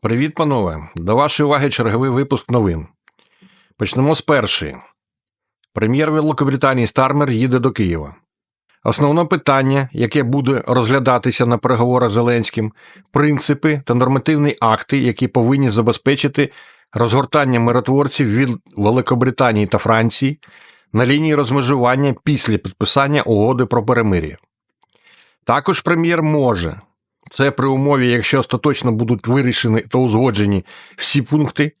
Привіт, панове! До вашої уваги черговий випуск новин. Почнемо з першої. Прем'єр Великобританії Стармер їде до Києва. Основне питання, яке буде розглядатися на переговорах з Зеленським, принципи та нормативні акти, які повинні забезпечити розгортання миротворців від Великобританії та Франції на лінії розмежування після підписання угоди про перемир'я. Також прем'єр може це при умові, якщо остаточно будуть вирішені та узгоджені всі пункти,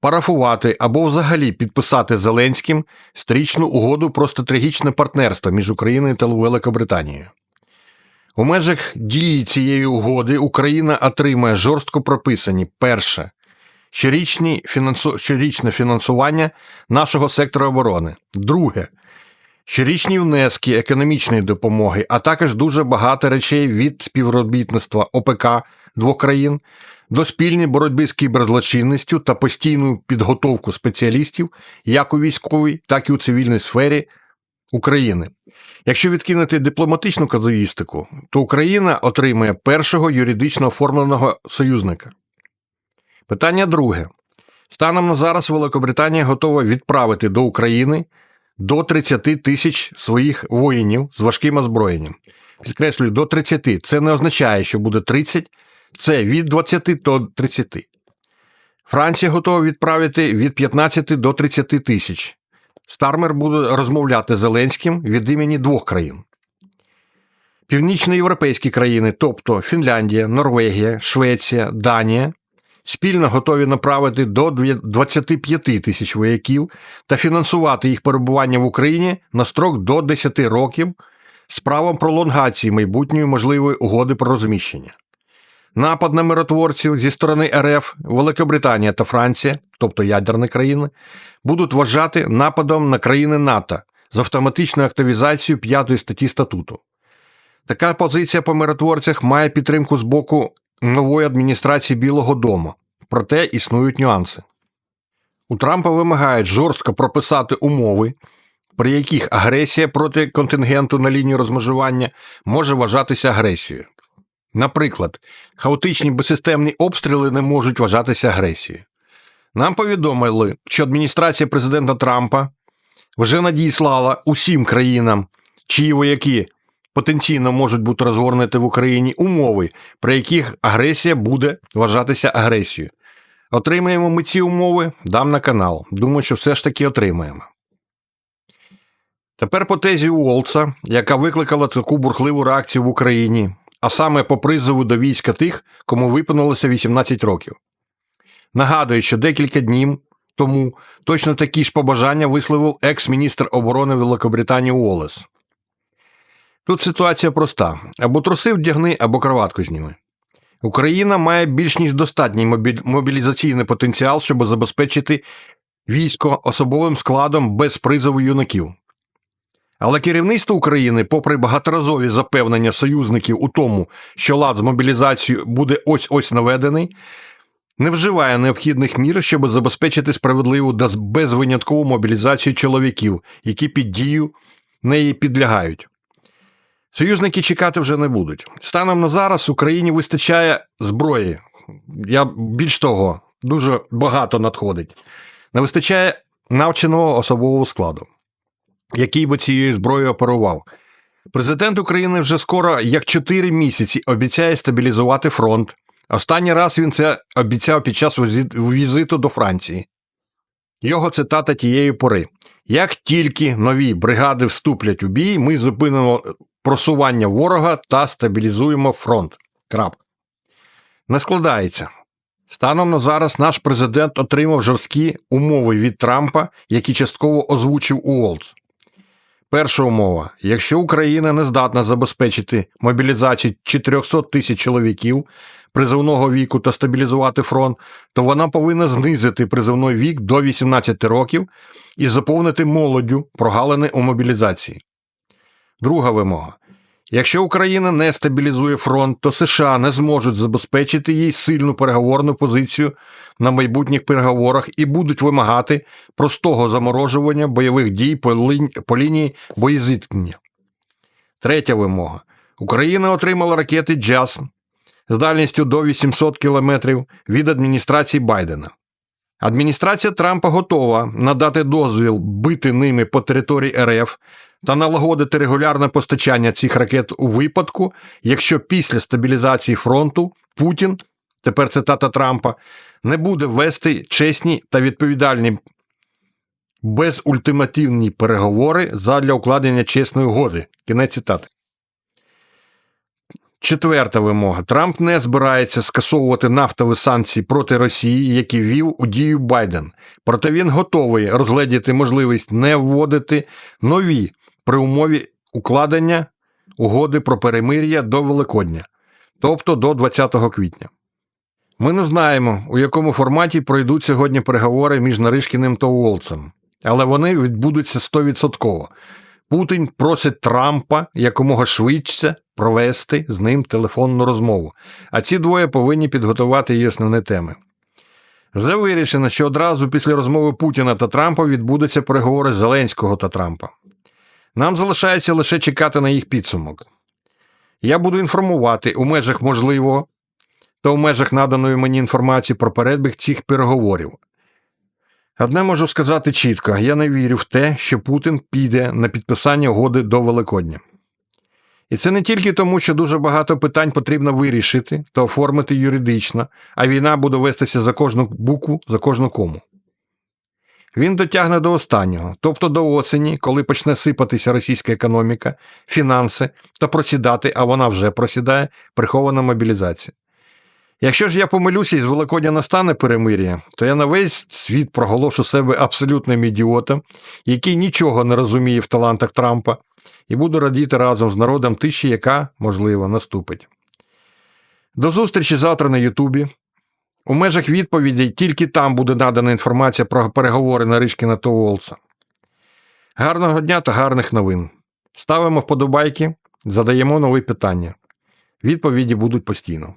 парафувати або взагалі підписати Зеленським стрічну угоду про стратегічне партнерство між Україною та Великобританією. У межах дії цієї угоди Україна отримає жорстко прописані перше щорічне фінансування нашого сектору оборони. Друге щорічні внески економічної допомоги, а також дуже багато речей від співробітництва ОПК двох країн до спільної боротьби з кіберзлочинністю та постійну підготовку спеціалістів як у військовій, так і у цивільній сфері України. Якщо відкинути дипломатичну казуїстику, то Україна отримає першого юридично оформленого союзника. Питання друге. Станом на зараз Великобританія готова відправити до України до 30 тисяч своїх воїнів з важким озброєнням. Підкреслюю, до 30. Це не означає, що буде 30, це від 20 до 30. Франція готова відправити від 15 до 30 тисяч. Стармер буде розмовляти з Зеленським від імені двох країн. Північноєвропейські країни, тобто Фінляндія, Норвегія, Швеція, Данія, спільно готові направити до 25 тисяч вояків та фінансувати їх перебування в Україні на строк до 10 років з правом пролонгації майбутньої можливої угоди про розміщення. Напад на миротворців зі сторони РФ, Великобританія та Франція, тобто ядерні країни, будуть вважати нападом на країни НАТО з автоматичною активізацією 5 статті статуту. Така позиція по миротворцях має підтримку з боку нової адміністрації Білого Дому, проте існують нюанси. У Трампа вимагають жорстко прописати умови, при яких агресія проти контингенту на лінії розмежування може вважатися агресією. Наприклад, хаотичні безсистемні обстріли не можуть вважатися агресією. Нам повідомили, що адміністрація президента Трампа вже надіслала усім країнам, чиї вояки потенційно можуть бути розгорнуті в Україні умови, при яких агресія буде вважатися агресією. Отримаємо ми ці умови, дам на канал. Думаю, що все ж таки отримаємо. Тепер по тезі Уолтса, яка викликала таку бурхливу реакцію в Україні, а саме по призову до війська тих, кому виповнилося 18 років. Нагадую, що декілька днів тому точно такі ж побажання висловив екс-міністр оборони Великобританії Уоллес. Тут ситуація проста: або труси вдягни, або кроватку зніми. Україна має більш ніж достатній мобілізаційний потенціал, щоб забезпечити військо особовим складом без призову юнаків. Але керівництво України, попри багаторазові запевнення союзників у тому, що лад з мобілізацією буде ось ось наведений, не вживає необхідних мір, щоб забезпечити справедливу та безвиняткову мобілізацію чоловіків, які під дію неї підлягають. Союзники чекати вже не будуть. Станом на зараз Україні вистачає зброї. Я більш того, дуже багато надходить. Не вистачає навченого особового складу, який би цією зброєю оперував. Президент України вже скоро, як 4 місяці, обіцяє стабілізувати фронт. Останній раз він це обіцяв під час візиту до Франції. Його цитата тієї пори: як тільки нові бригади вступлять у бій, ми зупинимо просування ворога та стабілізуємо фронт. Крапка. Не складається. Станом на зараз наш президент отримав жорсткі умови від Трампа, які частково озвучив Уолтс. Перша умова: якщо Україна не здатна забезпечити мобілізацію 400 тисяч чоловіків призовного віку та стабілізувати фронт, то вона повинна знизити призовний вік до 18 років і заповнити молоддю прогалини у мобілізації. Друга вимога. Якщо Україна не стабілізує фронт, то США не зможуть забезпечити їй сильну переговорну позицію на майбутніх переговорах і будуть вимагати простого заморожування бойових дій по, лі... по лінії боєзіткнення. Третя вимога. Україна отримала ракети «Джас» з дальністю до 800 кілометрів від адміністрації Байдена. Адміністрація Трампа готова надати дозвіл бити ними по території РФ та налагодити регулярне постачання цих ракет у випадку, якщо після стабілізації фронту Путін, тепер цитата Трампа, не буде вести чесні та відповідальні безультимативні переговори задля укладення чесної угоди. Кінець цитати. Четверта вимога. Трамп не збирається скасовувати нафтові санкції проти Росії, які ввів у дію Байден. Проте він готовий розглядіти можливість не вводити нові при умові укладення угоди про перемир'я до Великодня, тобто до 20 квітня. Ми не знаємо, у якому форматі пройдуть сьогодні переговори між Наришкіним та Уолцем, але вони відбудуться 100%. Путін просить Трампа якомога швидше провести з ним телефонну розмову, а ці двоє повинні підготувати її основні теми. Вже вирішено, що одразу після розмови Путіна та Трампа відбудуться переговори Зеленського та Трампа. Нам залишається лише чекати на їх підсумок. Я буду інформувати у межах можливого та у межах наданої мені інформації про перебіг цих переговорів. Одне можу сказати чітко: я не вірю в те, що Путін піде на підписання угоди до Великодня. І це не тільки тому, що дуже багато питань потрібно вирішити та оформити юридично, а війна буде вестися за кожну букву, за кожну кому. Він дотягне до останнього, тобто до осені, коли почне сипатися російська економіка, фінанси та просідати, а вона вже просідає, прихована мобілізація. Якщо ж я помилюся і з Великодня настане перемир'я, то я на весь світ проголошу себе абсолютним ідіотом, який нічого не розуміє в талантах Трампа, і буду радіти разом з народом тиші, яка, можливо, наступить. До зустрічі завтра на Ютубі. У межах відповідей тільки там буде надана інформація про переговори Наришкіна та Уолса. Гарного дня та гарних новин. Ставимо вподобайки, задаємо нові питання. Відповіді будуть постійно.